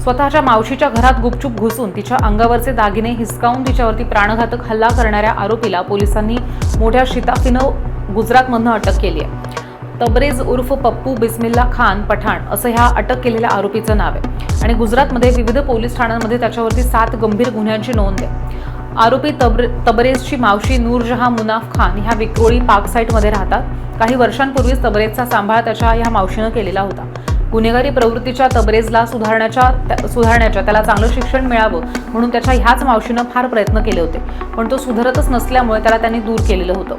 स्वतःच्या मावशीच्या घरात गुपचूप घुसून तिच्या अंगावरचे दागिने हिसकावून तिच्यावरती प्राणघातक हल्ला करणाऱ्या आरोपीला पोलिसांनी मोठ्या शिताफीनं गुजरातमधनं अटक केली आहे. तबरेज उर्फ पप्पू बिस्मिल्ला खान पठाण असं ह्या अटक केलेल्या आरोपीचं नाव आहे. आणि गुजरातमध्ये विविध पोलीस ठाण्यांमध्ये त्याच्यावरती सात गंभीर गुन्ह्यांची नोंद आहे. आरोपी तबर तबरेजची मावशी नूरजहा मुनाफ खान ह्या विक्रोळी पार्क साईटमध्ये राहतात. काही वर्षांपूर्वीच तबरेजचा सांभाळ त्याच्या ह्या मावशीनं केलेला होता. गुन्हेगारी प्रवृत्तीच्या तबरेजला सुधारण्याच्या त्या- सुधारण्याच्या त्याला चांगलं शिक्षण मिळावं म्हणून त्याच्या ह्याच मावशीनं फार प्रयत्न केले होते. पण तो सुधारतच नसल्यामुळे त्याला त्यांनी दूर केलेलं होतं.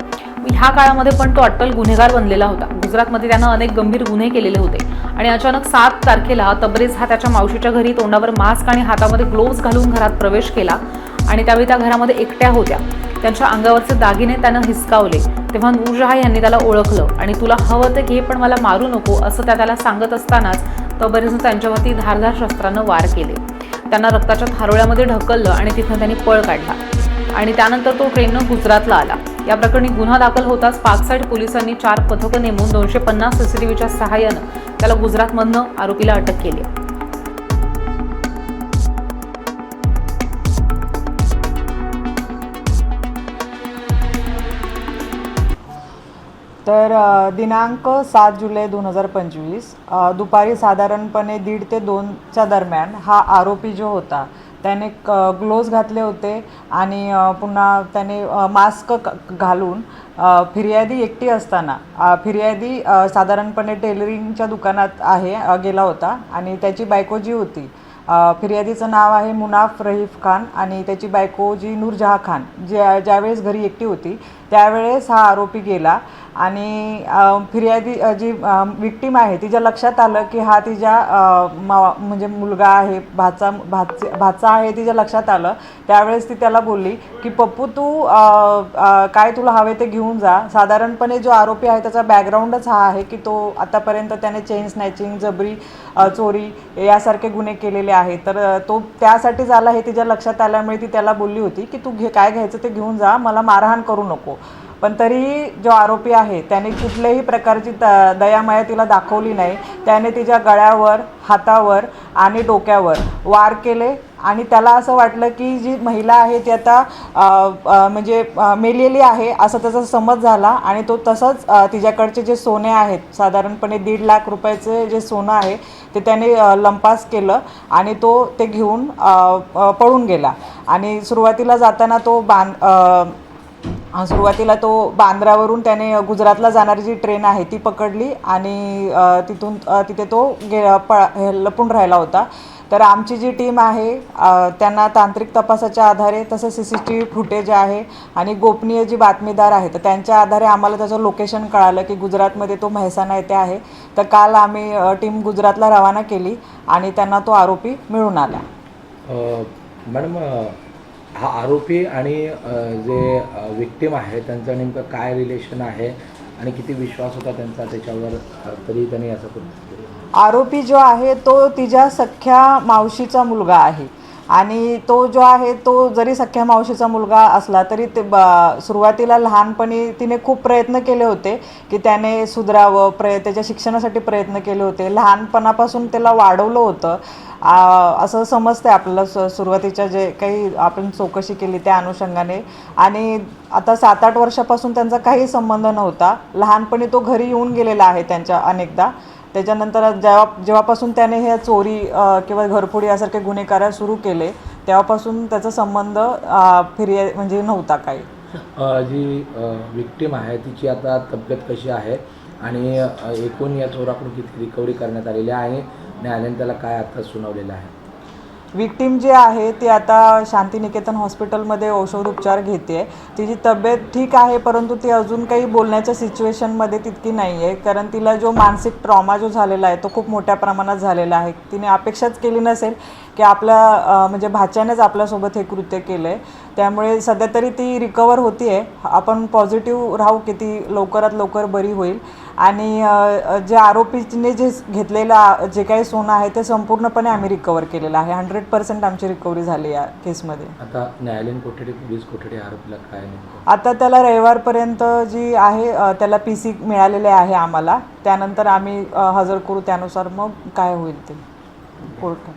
ह्या काळामध्ये पण तो अटल गुन्हेगार बनलेला होता. गुजरातमध्ये त्यानं अनेक गंभीर गुन्हे केलेले होते. आणि अचानक सात तारखेला तबरेज हा त्याच्या मावशीच्या घरी तोंडावर मास्क आणि हातामध्ये ग्लोव्ज घालून घरात प्रवेश केला. आणि त्यावेळी त्या घरामध्ये एकट्या होत्या. त्यांच्या अंगावरचे दागिने त्यानं हिसकावले. तेव्हा नूरजहा यांनी त्याला ओळखलं आणि तुला हवं ते घे पण मला मारू नको असं त्या त्याला सांगत असतानाच तबरेजनं त्यांच्यावरती धारधार शस्त्रानं वार केले. त्यांना रक्ताच्या थारोळ्यामध्ये ढकललं आणि तिथनं त्यांनी पळ काढला. आणि त्यानंतर तो ट्रेननं गुजरातला आला. या प्रकरणी गुन्हा दाखल होताच पाकसाईड पोलिसांनी चार पथकं नेमून दोनशे पन्नास सीसीटीव्हीच्या सहाय्यानं त्याला गुजरातमधनं आरोपीला अटक केली. तर दिनांक सात जुलै दोन हजार पंचवीस दुपारी साधारणपणे दीड ते दोनच्या दरम्यान हा आरोपी जो होता त्याने क ग्लोव्ज घातले होते आणि पुन्हा त्याने मास्क घालून फिर्यादी एकटी असताना फिर्यादी साधारणपणे टेलरिंगच्या दुकानात आहे गेला होता आणि त्याची बायको जी होती फिर्यादीचं नाव आहे मुनाफ रहीफ खान आणि त्याची बायको जी नूरजहा खान ज्या ज्यावेळेस घरी एकटी होती त्यावेळेस हा आरोपी गेला आणि फिर्यादी जी विक्टीम आहे तिच्या लक्षात आलं की हा तिच्या मा- म्हणजे मुलगा आहे भाचा भाच भाचा आहे तिच्या लक्षात आलं त्यावेळेस ती त्याला बोलली की पप्पू तू काय तुला हवे ते घेऊन जा. साधारणपणे जो आरोपी आहे त्याचा बॅकग्राऊंडच हा आहे की तो आतापर्यंत त्याने चेन स्नॅचिंग जबरी चोरी यासारखे गुन्हे केलेले आहेत. तर तो त्यासाठी झाला हे तिच्या लक्षात आल्यामुळे ती त्याला बोलली होती की तू घे काय घ्यायचं ते घेऊन जा. मला मारहाण करू नको. पण तरीही जो आरोपी आहे त्याने कुठल्याही प्रकारची त दयामाया तिला दाखवली नाही. त्याने तिच्या गळ्यावर हातावर आणि डोक्यावर वार केले आणि त्याला असं वाटलं की जी महिला आहे ती आता म्हणजे मेलेली आहे असं त्याचा समज झाला आणि तो तसंच तिच्याकडचे जे सोने आहेत साधारणपणे दीड लाख रुपयाचे जे सोनं आहे ते त्याने लंपास केलं आणि तो ते घेऊन पळून गेला. आणि सुरुवातीला जाताना तो बांध सुरुवातीला तो बांद्रावरून त्याने गुजरातला जाणारी जी ट्रेन आहे ती पकडली आणि तिथून तिथे तो गे पळ हे लपून राहिला होता. तर आमची जी टीम आहे त्यांना तांत्रिक तपासाच्या आधारे तसं C C T V footage आहे आणि गोपनीय जी बातमीदार आहे तर त्यांच्या आधारे आम्हाला त्याचं लोकेशन कळालं की गुजरातमध्ये तो मेहसाणा येथे आहे. तर काल आम्ही टीम गुजरातला रवाना केली आणि त्यांना तो आरोपी मिळून आला. मॅडम हा आरोपी आणि जे विक्टीम आहे त्यांचं नेमकं काय रिलेशन आहे आणि किती विश्वास होता त्यांचा त्याच्यावर तरी त्यांनी असं करून आरोपी जो आहे तो तिच्या सख्ख्या मावशीचा मुलगा आहे. आणि तो जो आहे तो जरी सख्ख्या मावशीचा मुलगा असला तरी ते ब सुरुवातीला लहानपणी तिने खूप प्रयत्न केले होते की त्याने सुधरावं प्रय त्याच्या शिक्षणासाठी प्रयत्न केले होते. लहानपणापासून त्याला वाढवलं होतं. असं समजतं आपल्याला स सुरुवातीच्या जे काही आपण चौकशी केली त्या अनुषंगाने. आणि आता सात आठ वर्षापासून त्यांचा काही संबंध नव्हता. लहानपणी तो घरी येऊन गेलेला आहे त्यांच्या अनेकदा. त्याच्यानंतर जेव्हा जेव्हापासून त्याने हे चोरी किंवा घरफोडी यासारखे गुन्हे करायला सुरू केले तेव्हापासून त्याचा संबंध अ, फिर्या म्हणजे नव्हता काही. जी विक्टीम आहे तिची आता तब्येत कशी आहे आणि एकूण या चोराकडून किती रिकव्हरी करण्यात आलेली आहे आणि न्यायालयाने त्याला काय आता सुनावलेलं आहे? विक्टीम जे आहे ती आता शांतिनिकेतन हॉस्पिटलमध्ये औषधोपचार घेते आहे तिची तब्येत ठीक आहे परंतु ती अजून काही बोलण्याच्या सिच्युएशनमध्ये तितकी नाही आहे कारण तिला जो मानसिक ट्रॉमा जो झालेला आहे तो खूप मोठ्या प्रमाणात झालेला आहे. तिने अपेक्षाच केली नसेल की आपल्या म्हणजे भाच्यानेच आपल्यासोबत हे कृत्य केलं आहे त्यामुळे सध्या तरी ती रिकवर होती आहे आपण पॉझिटिव्ह राहू की ती लवकरात लवकर बरी होईल. आणि जे आरोपीने जे घेतलेलं जे काही सोनं आहे ते संपूर्णपणे आम्ही रिकवर केलेलं आहे. हंड्रेड पर्सेंट आमची रिकव्हरी झाली या केसमध्ये आता न्यायालयीन कोठडी पोलीस कोठडी आरोपीला काय आता त्याला रविवारपर्यंत जी आहे त्याला पी सी मिळालेले आहे आम्हाला. त्यानंतर आम्ही हजर करू त्यानुसार मग काय होईल ते. कोर्ट